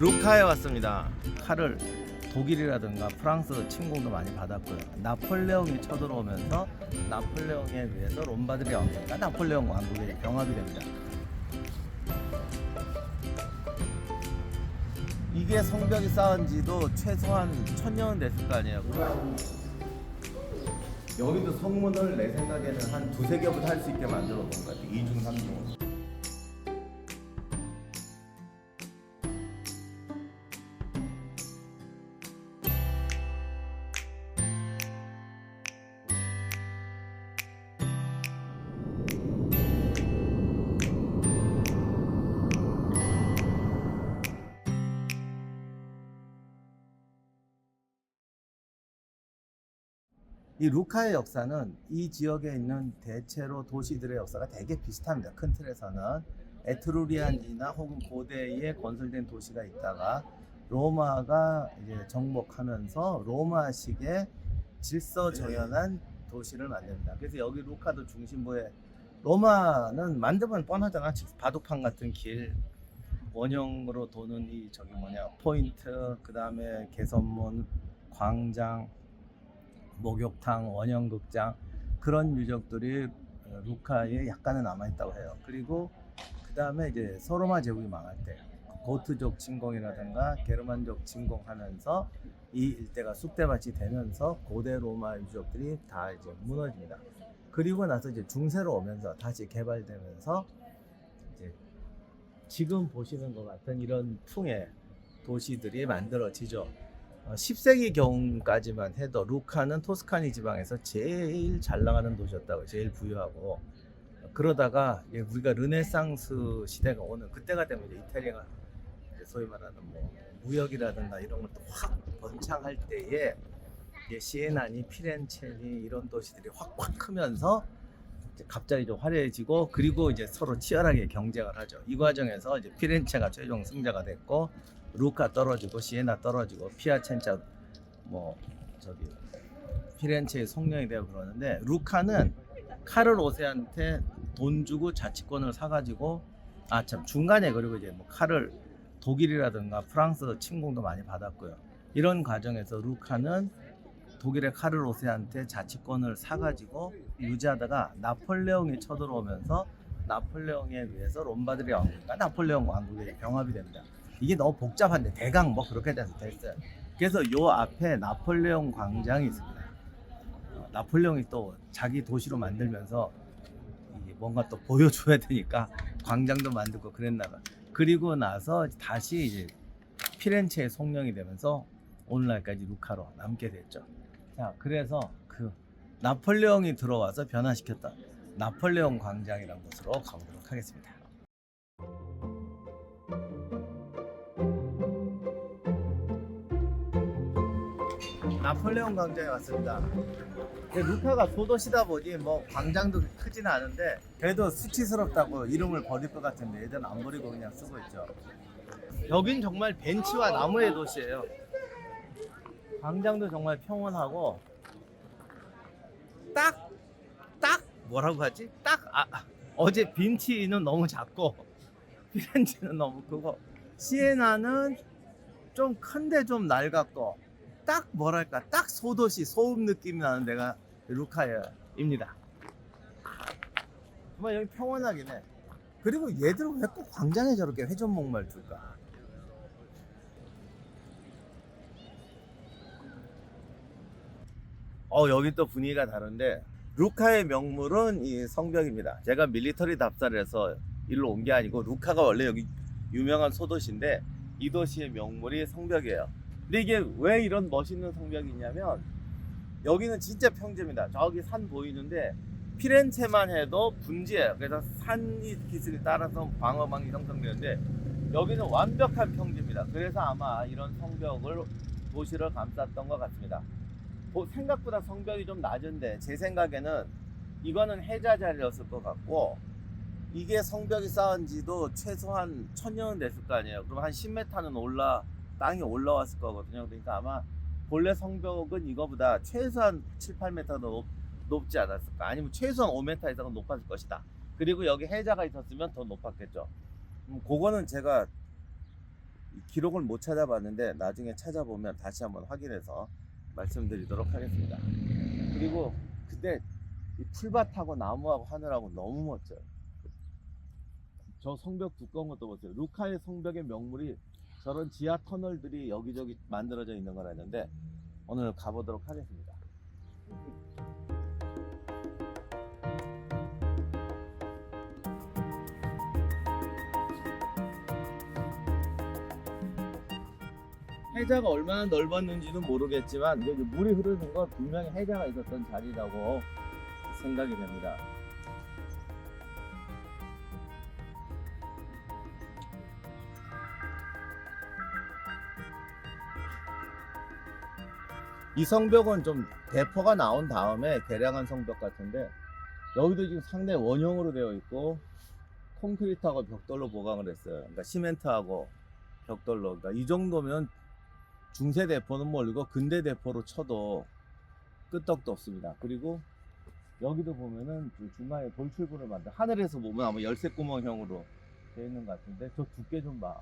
루카에 왔습니다. 칼을 독일이라든가 프랑스 침공도 많이 받았고요. 나폴레옹이 쳐들어오면서 나폴레옹에 의해서 롬바드리 왕국과 나폴레옹 왕국이 병합이 됩니다. 이게 성벽이 쌓은 지도 최소한 천년은 됐을 거 아니에요. 여기도 성문을 내 생각에는 한 두세 개부터 할수 있게 만들어 놓은 것 같아요. 이중 삼중으로 이 루카의 역사는 이 지역에 있는 대체로 도시들의 역사가 되게 비슷합니다. 큰 틀에서는 에트루리안이나 혹은 고대에 건설된 도시가 있다가 로마가 이제 정복하면서 로마식의 질서정연한 도시를 만듭니다. 그래서 여기 루카도 중심부에 로마는 만들면 뻔하잖아. 바둑판 같은 길, 원형으로 도는 이 저기 뭐냐 포인트, 그 다음에 개선문, 광장, 목욕탕, 원형극장 그런 유적들이 어, 루카에 약간은 남아있다고 해요. 그리고 그 다음에 이제 서로마 제국이 망할 때 고트족 침공이라든가 게르만족 침공하면서 이 일대가 쑥대밭이 되면서 고대 로마 유적들이 다 이제 무너집니다. 그리고 나서 이제 중세로 오면서 다시 개발되면서 이제 지금 보시는 것 같은 이런 풍의 도시들이 만들어지죠. 어, 10세기 경까지만 해도 루카는 토스카니 지방에서 제일 잘 나가는 도시였다고 제일 부유하고 그러다가 우리가 르네상스 시대가 오는 그때가 되면 이제 이탈리아가 소위 말하는 뭐 무역이라든가 이런 것도 확 번창할 때에 시에나니 피렌체니 이런 도시들이 확확 크면서 갑자기 좀 화려해지고 그리고 이제 서로 치열하게 경쟁을 하죠. 이 과정에서 이제 피렌체가 최종 승자가 됐고 루카 떨어지고 시에나 떨어지고 피아첸자 뭐 저기 피렌체의 성령이 되고 그러는데 루카는 카를 오세한테 돈 주고 자치권을 사가지고 아 참 중간에 그리고 이제 뭐 칼을 독일이라든가 프랑스 침공도 많이 받았고요. 이런 과정에서 루카는 독일의 카를 오세한테 자치권을 사가지고 유지하다가 나폴레옹이 쳐들어오면서 나폴레옹에 의해서 롬바드리 왕국과 나폴레옹 왕국이 병합이 됩니다. 이게 너무 복잡한데 대강 뭐 그렇게 돼서 됐어요. 그래서 요 앞에 나폴레옹 광장이 있습니다. 어, 나폴레옹이 또 자기 도시로 만들면서 뭔가 또 보여줘야 되니까 광장도 만들고 그랬나 봐. 그리고 나서 다시 이제 피렌체의 송령이 되면서 오늘날까지 루카로 남게 됐죠. 자, 그래서 그 나폴레옹이 들어와서 변화시켰던 나폴레옹 광장이라는 곳으로 가보도록 하겠습니다. 나폴레옹 광장에 왔습니다. 근데 루카가 소도시다 보니 뭐 광장도 크지는 않은데 그래도 수치스럽다고 이름을 버릴 것 같은데 얘들은 안 버리고 그냥 쓰고 있죠. 여긴 정말 벤치와 나무의 도시예요. 광장도 정말 평온하고 딱, 딱 뭐라고 하지? 딱 아, 아, 어제 빈치는 너무 작고 피렌체는 너무 크고 시에나는 좀 큰데 좀 낡았고 딱 뭐랄까 딱 소도시 소음 느낌이 나는 데가 루카야입니다. 정말 여기 평온하긴 해. 그리고 얘들은 왜 꼭 광장에 저렇게 회전 목마를 둘까? 어 여기 또 분위기가 다른데 루카의 명물은 이 성벽입니다. 제가 밀리터리 답사를 해서 일로 온 게 아니고 루카가 원래 여기 유명한 소도시인데 이 도시의 명물이 성벽이에요. 근데 이게 왜 이런 멋있는 성벽이 있냐면 여기는 진짜 평지입니다. 저기 산 보이는데 피렌체만 해도 분지예요. 그래서 산이 기술이 따라서 방어망이 형성되는데 여기는 완벽한 평지입니다. 그래서 아마 이런 성벽을 도시를 감쌌던 것 같습니다. 뭐 생각보다 성벽이 좀 낮은데 제 생각에는 이거는 해자 자리였을 것 같고 이게 성벽이 쌓은 지도 최소한 천년은 됐을 거 아니에요. 그럼 한 10m는 올라 땅이 올라왔을 거거든요. 그러니까 아마 본래 성벽은 이거보다 최소한 7, 8m 더 높, 높지 않았을까? 아니면 최소한 5m 이상은 높았을 것이다. 그리고 여기 해자가 있었으면 더 높았겠죠. 음, 그거는 제가 기록을 못 찾아봤는데 나중에 찾아보면 다시 한번 확인해서 말씀드리도록 하겠습니다. 그리고 근데 이 풀밭하고 나무하고 하늘하고 너무 멋져요. 저 성벽 두꺼운 것도 보세요. 루카의 성벽의 명물이 저런 지하 터널들이 여기저기 만들어져 있는 거라는데 오늘 가보도록 하겠습니다. 해자가 얼마나 넓었는지는 모르겠지만 물이 흐르는 건 분명히 해자가 있었던 자리라고 생각이 됩니다. 이 성벽은 좀 대포가 나온 다음에 개량한 성벽 같은데 여기도 지금 상당히 원형으로 되어 있고 콘크리트하고 벽돌로 보강을 했어요. 그러니까 시멘트하고 벽돌로. 그러니까 이 정도면 중세 대포는 모르고 근대 대포로 쳐도 끄떡도 없습니다. 그리고 여기도 보면은 그 중간에 돌출구를 만든 하늘에서 보면 아마 열쇠 구멍형으로 되어 있는 것 같은데 저 두께 좀 봐.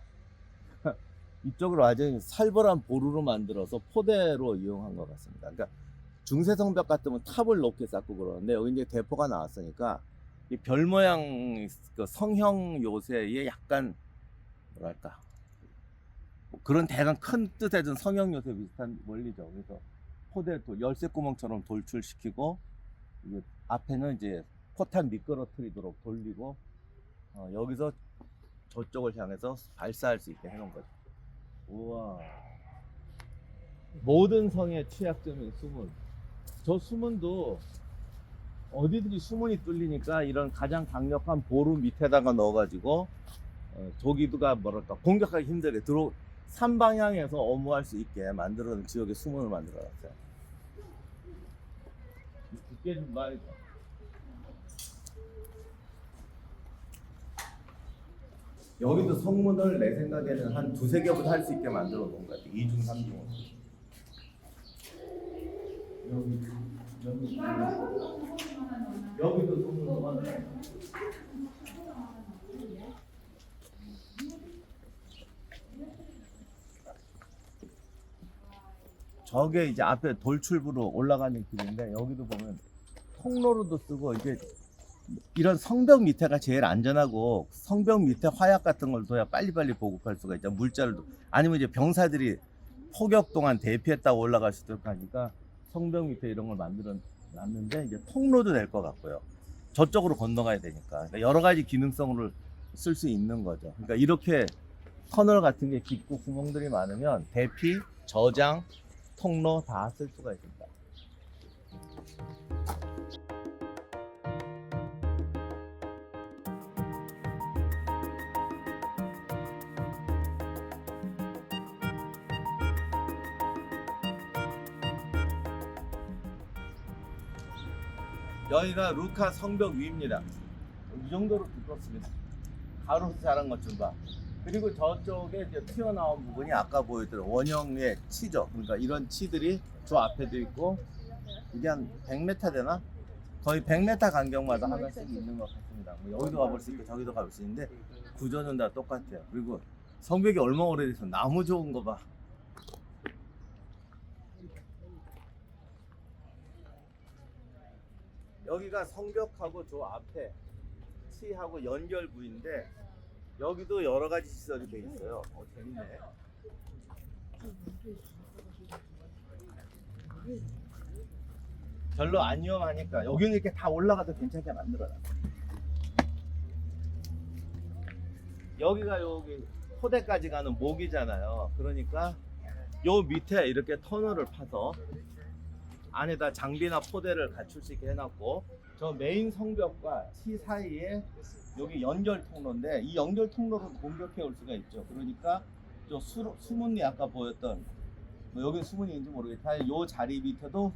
이쪽으로 아주 살벌한 보루로 만들어서 포대로 이용한 것 같습니다. 그러니까 중세 성벽 같으면 탑을 높게 쌓고 그러는데 여기 이제 대포가 나왔으니까 이 별 모양 그 성형 요새에 약간 뭐랄까 뭐 그런 대강 큰 뜻에 든 성형 요새 비슷한 원리죠. 그래서 포대 또 열쇠 구멍처럼 돌출시키고 이게 앞에는 이제 포탄 미끄러뜨리도록 돌리고 어, 여기서 저쪽을 향해서 발사할 수 있게 해놓은 거죠. 우와. 모든 성의 취약점인 수문. 저 수문도 어디든지 수문이 뚫리니까 이런 가장 강력한 보루 밑에다가 넣어가지고 어, 조기두가 뭐랄까 공격하기 힘들게 들어 삼방향에서 엄호할 수 있게 만들어놓은 지역에 수문을 만들어놨어요. 이 두께 좀 말이죠. 여기도 성문을 내 생각에는 한 두세 개부터 할 수 있게 만들어 놓은 것 같아요. 이중 삼중. 여기 여기 여기도 성문 저게 이제 앞에 돌출부로 올라가는 길인데 여기도 보면 통로로도 쓰고 이게 이런 성벽 밑에가 제일 안전하고 성벽 밑에 화약 같은 걸 둬야 빨리빨리 보급할 수가 있죠. 물자를 둬. 아니면 이제 병사들이 포격 동안 대피했다고 올라갈 수도 있고 하니까 성벽 밑에 이런 걸 만들어 놨는데 이제 통로도 될 것 같고요. 저쪽으로 건너가야 되니까 그러니까 여러 가지 기능성을 쓸 수 있는 거죠. 그러니까 이렇게 터널 같은 게 깊고 구멍들이 많으면 대피, 저장, 통로 다 쓸 수가 있습니다. 여기가 루카 성벽 위입니다. 이 정도로 두껍습니다. 가로수 자란 것 좀 봐. 그리고 저쪽에 이제 튀어나온 부분이 아까 보였던 원형의 치죠. 그러니까 이런 치들이 저 앞에도 있고 이게 한 100m 되나? 거의 100m 간격마다 하나씩 있는 것 같습니다. 뭐 여기도 가볼 수 있고 저기도 가볼 수 있는데 구조는 다 똑같아요. 그리고 성벽이 얼마 오래돼서 나무 좋은 거 봐. 여기가 성벽하고 저 앞에 치하고 연결 부인데 여기도 여러 가지 시설이 돼 있어요. 어, 재밌네. 별로 안 위험하니까 여기는 이렇게 다 올라가도 괜찮게 만들어놨어. 여기가 여기 포대까지 가는 목이잖아요. 그러니까 요 밑에 이렇게 터널을 파서 안에다 장비나 포대를 갖출 수 있게 해놨고 저 메인 성벽과 치 사이에 여기 연결 통로인데 이 연결 통로로 공격해 올 수가 있죠. 그러니까 저 수, 수문이 아까 보였던 뭐 여기 수문이 있는지 모르겠다. 요 자리 밑에도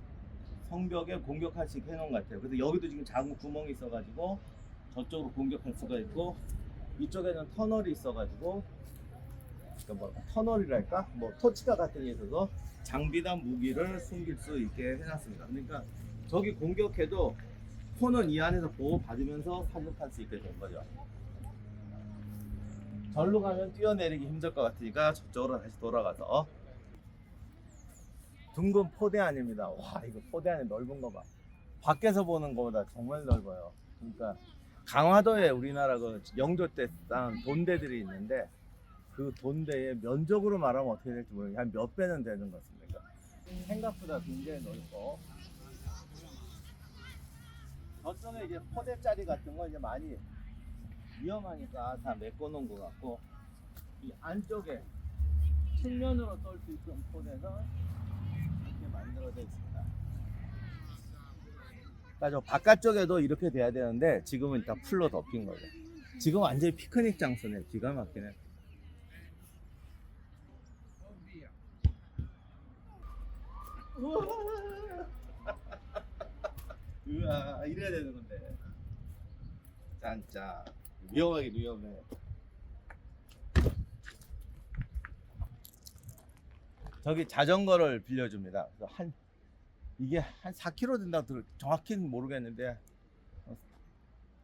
성벽에 공격할 수 있게 해놓은 것 같아요. 그래서 여기도 지금 작은 구멍이 있어가지고 저쪽으로 공격할 수가 있고 이쪽에는 터널이 있어가지고 그러니까 뭐 터널이랄까 뭐 토치카 같은 게 있어서 장비나 무기를 숨길 수 있게 해놨습니다. 그러니까 저기 공격해도 폰은 이 안에서 보호 받으면서 사격할 수 있게 된 거죠. 절로 가면 뛰어내리기 힘들 것 같으니까 저쪽으로 다시 돌아가서 둥근 포대 안입니다. 와 이거 포대 안이 넓은 거 봐. 밖에서 보는 거보다 정말 넓어요. 그러니까 강화도에 우리나라 그 영조 때 쌓은 돈대들이 있는데 그 돈대의 면적으로 말하면 어떻게 될지 모르겠는데 한 몇 배는 되는 것 같습니다. 생각보다 굉장히 넓고 저쪽에 이제 포대짜리 같은 거 이제 많이 위험하니까 다 메꿔놓은 것 같고 이 안쪽에 측면으로 쏠수 있는 포대는 이렇게 만들어져 있습니다. 그러니까 저 바깥쪽에도 이렇게 돼야 되는데 지금은 다 풀로 덮인 거죠. 지금 완전히 피크닉 장소네. 기가 막히네. 우와. 이래야 되는 건데. 짠짠. 위험하긴 위험해. 저기 자전거를 빌려줍니다. 그래서 한 이게 한 4km 된다고 들 정확히는 모르겠는데 어,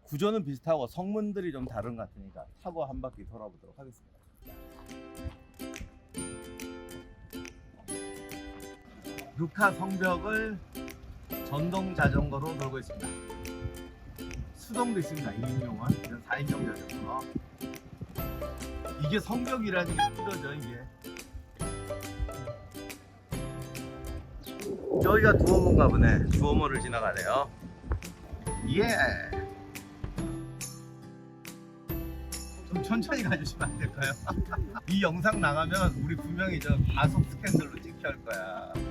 구조는 비슷하고 성문들이 좀 다른 것 같으니까 타고 한 바퀴 돌아보도록 하겠습니다. 루카 성벽을 전동 자전거로 돌고 있습니다. 수동도 있습니다. 2인용은 이런 4인용 자전거. 이게 성벽이라는 게 이거죠 이게. 여기가 두오모인가 보네. 두오모를 지나가네요. 예. 좀 천천히 가주시면 안 될까요? 이 영상 나가면 우리 분명히 저 가속 스캔들로 찍혀 할 거야.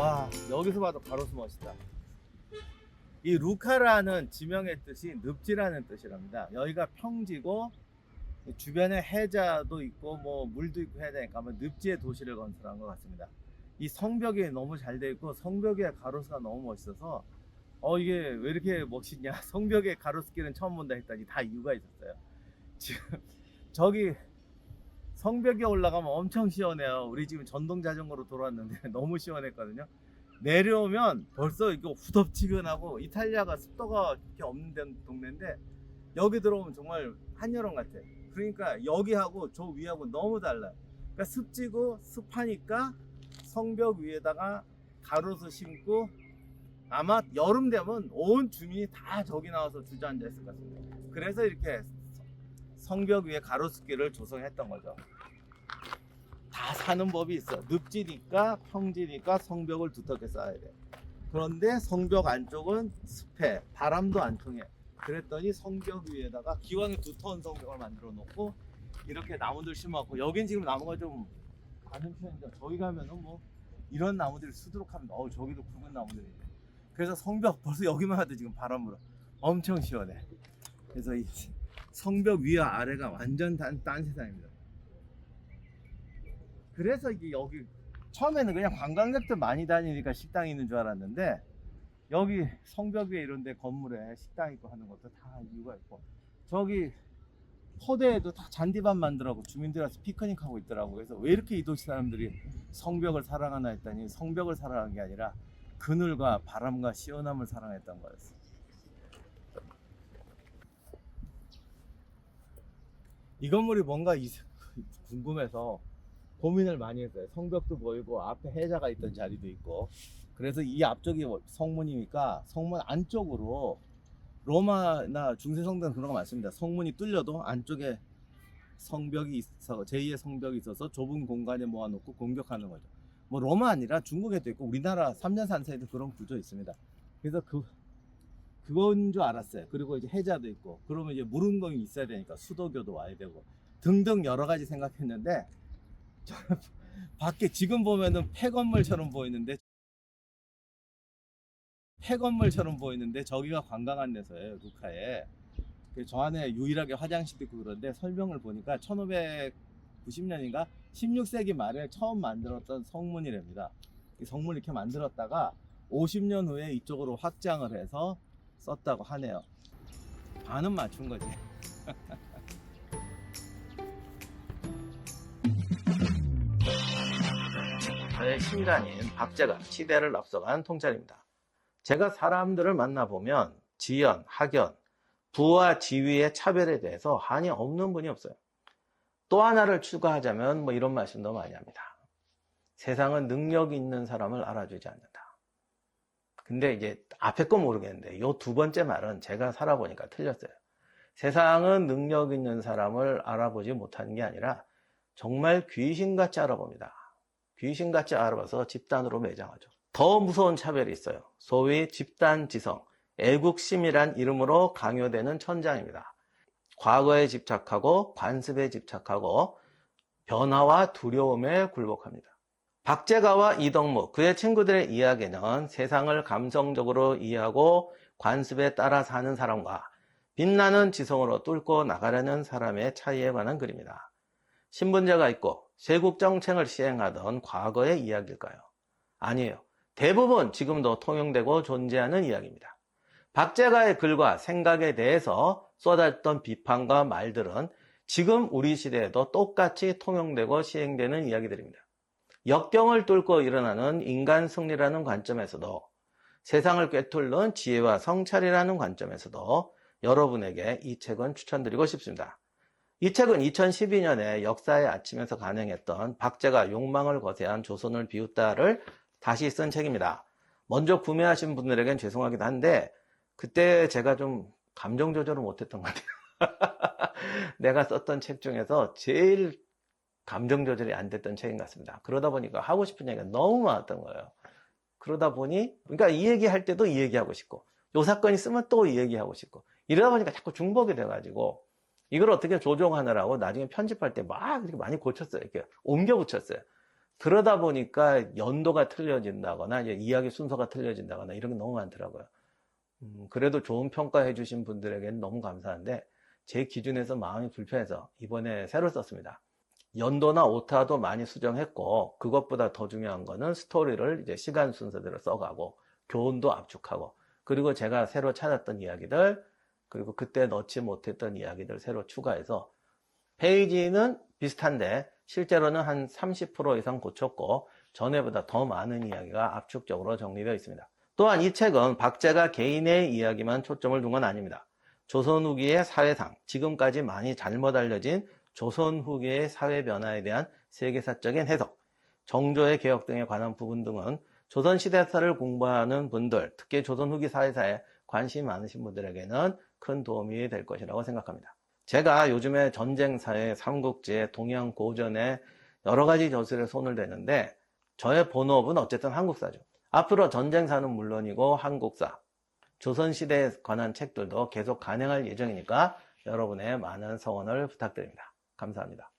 와, 여기서 봐도 가로수 멋있다. 이 루카라는 지명의 뜻이 늪지라는 뜻이랍니다. 여기가 평지고 주변에 해자도 있고 뭐 물도 있고 해야 되니까 아마 늪지의 도시를 건설한 것 같습니다. 이 성벽이 너무 잘 돼 있고 성벽의 가로수가 너무 멋있어서 어 이게 왜 이렇게 멋있냐 성벽의 가로수길은 처음 본다 했더니 다 이유가 있었어요 지금 저기 성벽에 올라가면 엄청 시원해요. 우리 지금 전동 자전거로 돌아왔는데 너무 시원했거든요. 내려오면 벌써 이거 후덥지근하고 이탈리아가 습도가 그렇게 없는 데- 동네인데 여기 들어오면 정말 한여름 같아. 그러니까 여기하고 저 위하고 너무 달라요. 그러니까 습지고 습하니까 성벽 위에다가 가로수 심고 아마 여름 되면 온 주민이 다 저기 나와서 주저앉아 있을 것 같습니다. 그래서 이렇게 성벽 위에 가로수길을 조성했던 거죠. 다 사는 법이 있어. 늪지니까 평지니까 성벽을 두텁게 쌓아야 돼. 그런데 성벽 안쪽은 습해. 바람도 안 통해. 그랬더니 성벽 위에다가 기왕에 두터운 성벽을 만들어 놓고 이렇게 나무들 심었고 여긴 지금 나무가 좀 많은 편인데 저기 가면은 뭐 이런 나무들이 수두룩합니다. 어 저기도 굵은 나무들이. 있네. 그래서 성벽 벌써 여기만 해도 지금 바람 불어. 엄청 시원해. 그래서 이 성벽 위와 아래가 완전 딴, 딴 세상입니다. 그래서 이게 여기 처음에는 그냥 관광객들 많이 다니니까 식당이 있는 줄 알았는데 여기 성벽 위에 이런 데 건물에 식당 있고 하는 것도 다 이유가 있고 저기 포대에도 다 잔디밭 만들라고 주민들 와서 피크닉 하고 있더라고. 그래서 왜 이렇게 이 도시 사람들이 성벽을 사랑하나 했더니 성벽을 사랑한 게 아니라 그늘과 바람과 시원함을 사랑했던 거였어. 이 건물이 뭔가 이- 궁금해서 고민을 많이 했어요. 성벽도 보이고 앞에 해자가 있던 자리도 있고. 그래서 이 앞쪽이 성문이니까 성문 안쪽으로 로마나 중세 성당 그런 거 많습니다. 성문이 뚫려도 안쪽에 성벽이 있어 제2의 성벽이 있어서 좁은 공간에 모아놓고 공격하는 거죠. 뭐 로마 아니라 중국에도 있고 우리나라 삼년산사에도 그런 구조 있습니다. 그래서 그 그건 줄 알았어요. 그리고 이제 해자도 있고 그러면 이제 무릉검이 있어야 되니까 수도교도 와야 되고 등등 여러 가지 생각했는데 밖에 지금 보면은 폐건물처럼 보이는데 폐건물처럼 보이는데 저기가 관광한 데서예요 루카에. 그저 안에 유일하게 화장실도 있고 그런데 설명을 보니까 1590년인가? 16세기 말에 처음 만들었던 성문이랍니다. 이 성문 이렇게 만들었다가 50년 후에 이쪽으로 확장을 해서 썼다고 하네요 반은 맞춘 거지 저의 신간인 박재가 시대를 앞서간 통찰입니다. 제가 사람들을 만나보면 지연, 학연, 부와 지위의 차별에 대해서 한이 없는 분이 없어요. 또 하나를 추가하자면 뭐 이런 말씀도 많이 합니다. 세상은 능력 있는 사람을 알아주지 않는다. 근데 이제 앞에 거 모르겠는데 요두 번째 말은 제가 살아보니까 틀렸어요. 세상은 능력 있는 사람을 알아보지 못하는 게 아니라 정말 귀신같이 알아봅니다. 귀신같이 알아봐서 집단으로 매장하죠. 더 무서운 차별이 있어요. 소위 집단지성, 애국심이란 이름으로 강요되는 천장입니다. 과거에 집착하고 관습에 집착하고 변화와 두려움에 굴복합니다. 박재가와 이덕무, 그의 친구들의 이야기는 세상을 감성적으로 이해하고 관습에 따라 사는 사람과 빛나는 지성으로 뚫고 나가려는 사람의 차이에 관한 글입니다. 신분제가 있고 세국정책을 시행하던 과거의 이야기일까요? 아니에요. 대부분 지금도 통용되고 존재하는 이야기입니다. 박재가의 글과 생각에 대해서 쏟았던 비판과 말들은 지금 우리 시대에도 똑같이 통용되고 시행되는 이야기들입니다. 역경을 뚫고 일어나는 인간 승리라는 관점에서도 세상을 꿰뚫는 지혜와 성찰이라는 관점에서도 여러분에게 이 책은 추천드리고 싶습니다. 이 책은 2012년에 역사의 아침에서 간행했던 박제가 욕망을 거세한 조선을 비웃다를 다시 쓴 책입니다. 먼저 구매하신 분들에겐 죄송하기도 한데 그때 제가 좀 감정 조절을 못했던 것 같아요. 내가 썼던 책 중에서 제일 감정 조절이 안 됐던 책인 것 같습니다. 그러다 보니까 하고 싶은 얘기가 너무 많았던 거예요. 그러다 보니, 그러니까 이 얘기 할 때도 이 얘기 하고 싶고, 요 사건 있으면 또 이 얘기 하고 싶고, 이러다 보니까 자꾸 중복이 돼가지고, 이걸 어떻게 조정하느라고 나중에 편집할 때 막 이렇게 많이 고쳤어요. 이렇게 옮겨 붙였어요. 그러다 보니까 연도가 틀려진다거나, 이야기 순서가 틀려진다거나, 이런 게 너무 많더라고요. 음, 그래도 좋은 평가해 주신 분들에게는 너무 감사한데, 제 기준에서 마음이 불편해서 이번에 새로 썼습니다. 연도나 오타도 많이 수정했고 그것보다 더 중요한 거는 스토리를 이제 시간 순서대로 써가고 교훈도 압축하고 그리고 제가 새로 찾았던 이야기들 그리고 그때 넣지 못했던 이야기들 새로 추가해서 페이지는 비슷한데 실제로는 한 30% 이상 고쳤고 전에보다 더 많은 이야기가 압축적으로 정리되어 있습니다. 또한 이 책은 박제가 개인의 이야기만 초점을 둔 건 아닙니다. 조선 후기의 사회상, 지금까지 많이 잘못 알려진 조선 후기의 사회 변화에 대한 세계사적인 해석, 정조의 개혁 등에 관한 부분 등은 조선 시대사를 공부하는 분들, 특히 조선 후기 사회사에 관심 많으신 분들에게는 큰 도움이 될 것이라고 생각합니다. 제가 요즘에 전쟁사의 삼국지, 동양 고전에 여러 가지 저술에 손을 대는데 저의 본업은 어쨌든 한국사죠. 앞으로 전쟁사는 물론이고 한국사, 조선시대에 관한 책들도 계속 간행할 예정이니까 여러분의 많은 성원을 부탁드립니다. 감사합니다.